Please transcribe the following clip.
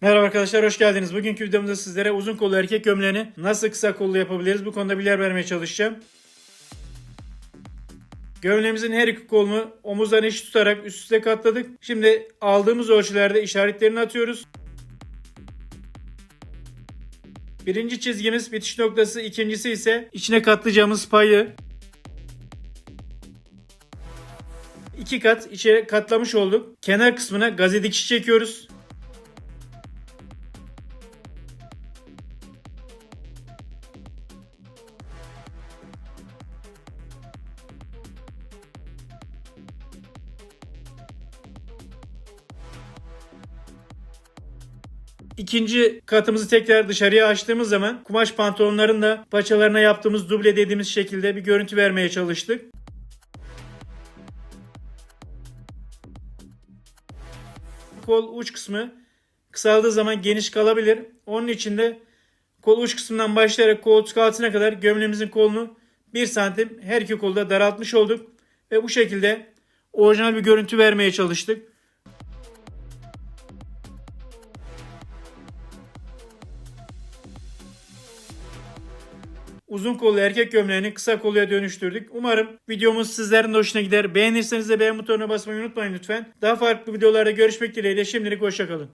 Merhaba arkadaşlar hoş geldiniz. Bugünkü videomuzda sizlere uzun kollu erkek gömleğini nasıl kısa kollu yapabiliriz bu konuda bilgiler vermeye çalışacağım. Gömleğimizin her iki kolunu omuzdan eşit tutarak üst üste katladık. Şimdi aldığımız ölçülerde işaretlerini atıyoruz. Birinci çizgimiz bitiş noktası, ikincisi ise içine katlayacağımız payı. İki kat içe katlamış olduk. Kenar kısmına gazete dikiş çekiyoruz. İkinci katımızı tekrar dışarıya açtığımız zaman kumaş pantolonların da paçalarına yaptığımız duble dediğimiz şekilde bir görüntü vermeye çalıştık. Kol uç kısmı kısaldığı zaman geniş kalabilir. Onun için de kol uç kısmından başlayarak koltuk altına kadar gömleğimizin kolunu 1 santim her iki kolda daraltmış olduk. Ve bu şekilde orijinal bir görüntü vermeye çalıştık. Uzun kollu erkek gömleğini kısa kolluya dönüştürdük. Umarım videomuz sizlerin de hoşuna gider. Beğenirseniz de beğen butonuna basmayı unutmayın lütfen. Daha farklı videolarda görüşmek dileğiyle şimdilik hoşçakalın.